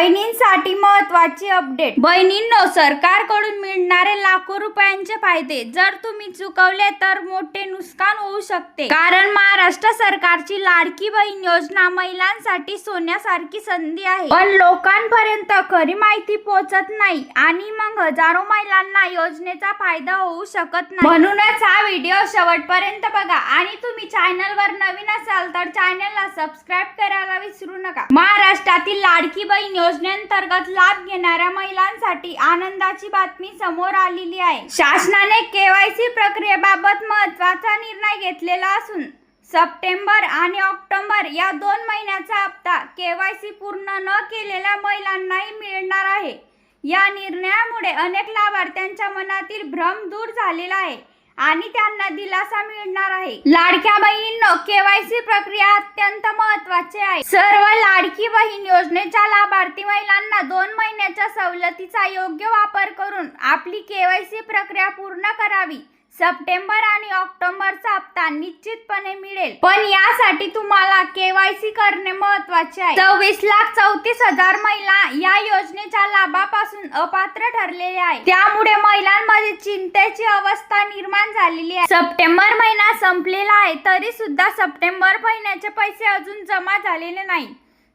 बहिणींसाठी महत्त्वाची अपडेट बहिणींनो सरकारकडून मिळणारे लाखो रुपयांचे फायदे. जर तुम्ही चुकवले तर मोठे नुकसान होऊ शकते. कारण महाराष्ट्र सरकारची लाडकी बहीण योजना महिलांसाठी सोन्यासारखी संधी आहे. पण लोकांपर्यंत खरी माहिती पोहोचत नाही आणि मग हजारो महिलांना योजनेचा फायदा होऊ शकत नाही. म्हणूनच हा व्हिडिओ शेवटपर्यंत बघा आणि तुम्ही चॅनलवर नवीन असाल तर चॅनलला सबस्क्राईब करायला विसरू नका. महाराष्ट्रातील लाडकी बहीण योजना योजनेअंतर्गत लाभ घेणाऱ्या महिलांसाठी आनंदाची बातमी समोर आलेली आहे. शासनाने केवायसी प्रक्रियेबाबत महत्त्वाचा निर्णय घेतलेला असून सप्टेंबर आणि ऑक्टोबर या दोन महिन्याचा हप्ता केवायसी पूर्ण न केलेल्या महिलांनाही मिळणार आहे. या निर्णयामुळे अनेक लाभार्थ्यांच्या मनातील भ्रम दूर झालेला आहे. आणि त्यांना दिलासा मिळणार आहे. लाडक्या बहिणींनो केवायसी प्रक्रिया अत्यंत महत्वाची आहे. सर्व लाडकी बहीण योजनेच्या लाभार्थी महिलांना दोन महिन्याच्या सवलतीचा योग्य वापर करून आपली केवायसी प्रक्रिया पूर्ण करावी. सप्टेंबर आणि ऑक्टोबरचा हप्ता निश्चितपणे मिळेल. पण यासाठी तुम्हाला केवायसी करणे महत्त्वाचे आहे. सव्वीस लाख चौतीस हजार महिला या योजनेच्या लाभापासून अपात्र ठरलेल्या आहे त्यामुळे महिलांमध्ये चिंतेची अवस्था निर्माण झालेली आहे. सप्टेंबर महिना संपलेला आहे तरी सुद्धा सप्टेंबर महिन्याचे पैसे अजून जमा झालेले नाही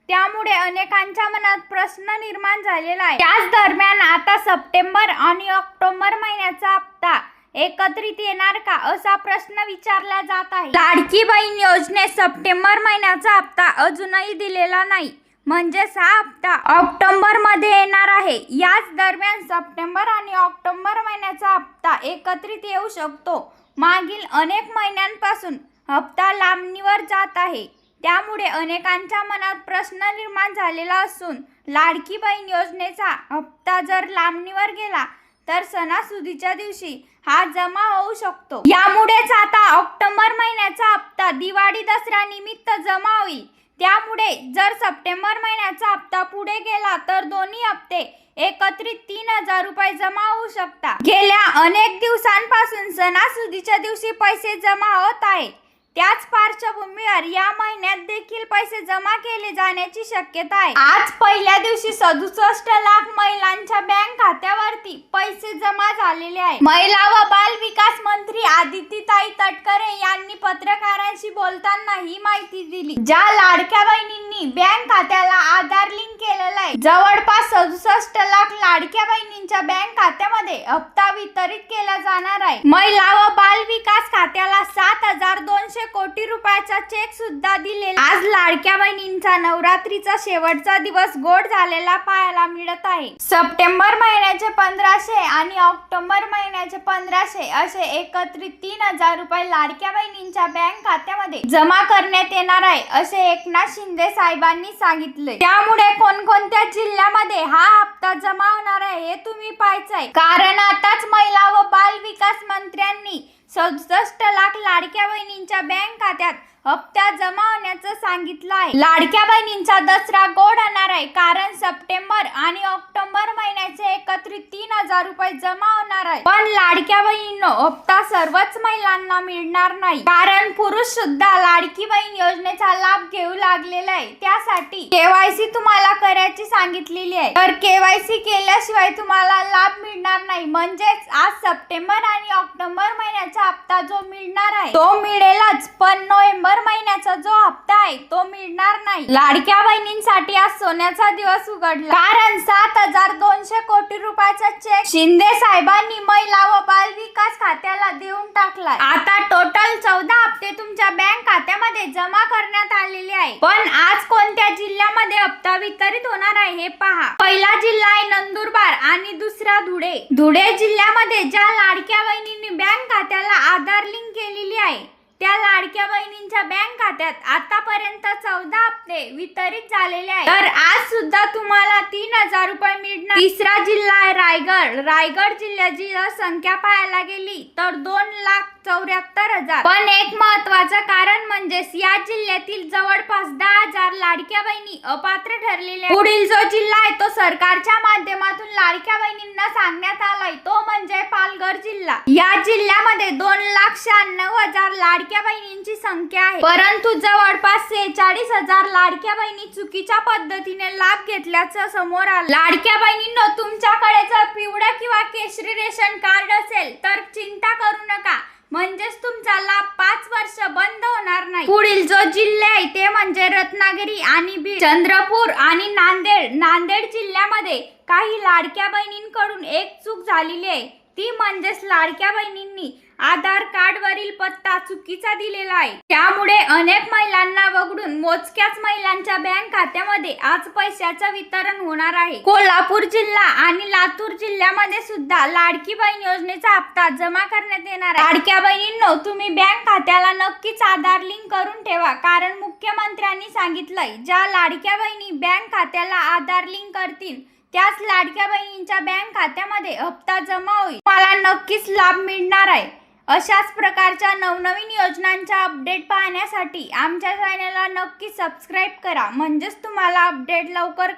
त्यामुळे अनेकांच्या मनात प्रश्न निर्माण झालेला आहे. त्याच दरम्यान आता सप्टेंबर आणि ऑक्टोबर महिन्याचा हप्ता एकत्रित येणार का? असा प्रश्न विचारला जात आहे. लाडकी बहीण योजनेत सप्टेंबर महिन्याचा हप्ता अजूनही दिलेला नाही. म्हणजेच हा हप्ता ऑक्टोबरमध्ये येणार आहे. याच दरम्यान सप्टेंबर आणि ऑक्टोबर महिन्याचा हप्ता एकत्रित येऊ शकतो. मागील अनेक महिन्यांपासून हप्ता लांबणीवर जात आहे. त्यामुळे अनेकांच्या मनात प्रश्न निर्माण झालेला असून लाडकी बहीण योजनेचा हप्ता जर लांबणीवर गेला तर सणासुदीच्या दिवशी हा जमा होऊ शकतो. यामुळेच आता ऑक्टोबर महिन्याचा हप्ता दिवाळी दसऱ्या निमित्त जमा होईल. त्यामुळे जर सप्टेंबर महिन्याचा हप्ता पुढे गेला तर दोन्ही हप्ते एकत्रित तीन हजार रुपये जमा होऊ शकतात. गेल्या अनेक दिवसांपासून सणासुदीच्या दिवशी पैसे जमा होत आहे त्याच पार्श्वभूमीवर या महिन्यात देखील पैसे जमा केले जाण्याची शक्यता आहे. आज पहिल्या दिवशी सदुसष्ट लाख महिलांच्या बँक खात्यावरती पैसे जमा झालेले आहे महिला व बाल विकास मंत्री आदितीताई तटकरे यांनी पत्रकारांशी बोलताना ही माहिती दिली. ज्या लाडक्या बहिणींनी बँक खात्याला आधार लिंक केलेला आहे जवळपास सदुसष्ट लाख लाडक्या बहिणींच्या बँक खात्यामध्ये हप्ता वितरित केला जाणार आहे. महिला व बाल विकास खात्याला सात हजार दोनशे कोटी रुपयाचा चेक सुद्धा दिलेला आज लाडक्या बहिणींचा नवरात्रीचा शेवटचा दिवस गोड झालेला पाहायला मिळत आहे. सप्टेंबर महिन्याचे पंधराशे आणि ऑक्टोबर महिन्याचे पंधराशे असे एकत्रित तीन हजार रुपये लाडक्या बहिणींच्या बँक खात्यामध्ये जमा करण्यात येणार आहे असे एकनाथ शिंदे साहेबांनी सांगितले. त्यामुळे कोणकोणत्या जिल्ह्यामध्ये हा हप्ता जमा होणार आहे हे तुम्ही पाहायचंय. कारण आताच महिला व बाल विकास मंत्र्यांनी सदुसष्ट लाख लाडक्या बहिणींच्या बँक खात्यात हप्ता जमा होण्याचं सांगितलं आहे लाडक्या बहिणींचा दसरा गोड होणार आहे. कारण सप्टेंबर आणि ऑक्टोबर महिन्याचे एकत्रित तीन हजार रुपये जमा होणार आहे. पण लाडक्या बहिणींनो हप्ता सर्वच महिलांना मिळणार नाही. कारण पुरुष सुद्धा लाडकी बहीण योजनेचा लाभ घेऊ लागलेला आहे. त्यासाठी केवायसी तुम्हाला करायची सांगितलेली आहे. तर केवायसी केल्याशिवाय तुम्हाला लाभ मिळणार नाही. म्हणजेच आज सप्टेंबर आणि ऑक्टोबर महिन्याचा हप्ता जो मिळणार आहे तो मिळेलच. पण नोव्हेंबर महिन्याचा जो हप्ता आहे तो मिळणार नाही. लाडक्या बहिणींसाठी आज सोन्याचा दिवस उघडला. कारण सात हजार दोनशे कोटी रुपयाचा चेक शिंदे साहेबांनी महिला व बाल विकास खात्याला देऊन टाकलाय. आता टोटल चौदा हप्ते तुमच्या बँक खात्यामध्ये जमा करण्यात आलेले आहे. पण आज कोणत्या जिल्ह्यामध्ये हप्ता वितरित होणार आहे हे पहा. पहिला जिल्हा आहे नंदुरबार आणि दुसरा धुळे. धुळे जिल्ह्यामध्ये ज्या लाडक्या बहिणींनी बँक खात्याला आधार लिंक केलेली आहे त्या लाडक्या बहिणींच्या बँक खात्यात आतापर्यंत चौदा हप्ते वितरित झालेले आहेत. तर आज सुद्धा तुम्हाला तीन हजार रुपये मिळणार. तिसरा जिल्हा आहे रायगड. रायगड जिल्ह्याची जर संख्या पाहायला गेली तर दोन लाख चौऱ्याहत्तर हजार. पण एक महत्वाचं कारण म्हणजे या जिल्ह्यातील जवळपास दहा हजार लाडक्या बहिणी अपात्र ठरलेल्या पुढील जो जिल्हा आहे तो सरकारच्या माध्यमातून लाडक्या बहिणींना सांगण्यात आलाय तो म्हणजे पालघर जिल्हा. या जिल्ह्यामध्ये दोन लाख शहाण्णव हजार लाडक्या बहिणींची संख्या आहे. परंतु जवळपास सेहेचाळीस हजार लाडक्या बहिणी चुकीच्या पद्धतीने लाभ घेतल्याचं समोर आला. लाडक्या बहिणींनो तुमच्याकडे जर पिवळं किंवा केशरी रेशन कार्ड असेल तर चिंता करू नका. म्हणजेच तुमचा लाभ पाच वर्ष बंद होणार नाही. पुढील जो जिल्हे आहे ते म्हणजे रत्नागिरी आणि बीड. चंद्रपूर आणि नांदेड. नांदेड जिल्ह्यामध्ये काही लाडक्या बहिणींकडून एक चूक झालेली आहे. ती म्हणजेच लाडक्या बहिणींनी आधार कार्ड वरील पत्ता चुकीचा दिलेला आहे. त्यामुळे अनेक महिलांना वगळून मोजक्याच महिलांच्या बँक खात्यामध्ये आज पैशाचं वितरण होणार आहे. कोल्हापूर जिल्हा आणि लातूर जिल्ह्यामध्ये सुद्धा लाडकी बहीण योजनेचा हप्ता जमा करण्यात येणार आहे. लाडक्या बहिणींनो तुम्ही बँक खात्याला नक्कीच आधार लिंक करून ठेवा कारण मुख्यमंत्र्यांनी सांगितलंय ज्या लाडक्या बहिणी बँक खात्याला आधार लिंक करतील त्याच लाडक्या बहिणींच्या बँक खात्यामध्ये हप्ता जमा होईल. मला नक्कीच लाभ मिळणार आहे. अशाच प्रकारच्या नवनवीन योजनांच्या अपडेट पाहण्यासाठी आमच्या चॅनलला नक्की सबस्क्राईब करा. म्हणजेच तुम्हाला अपडेट लवकर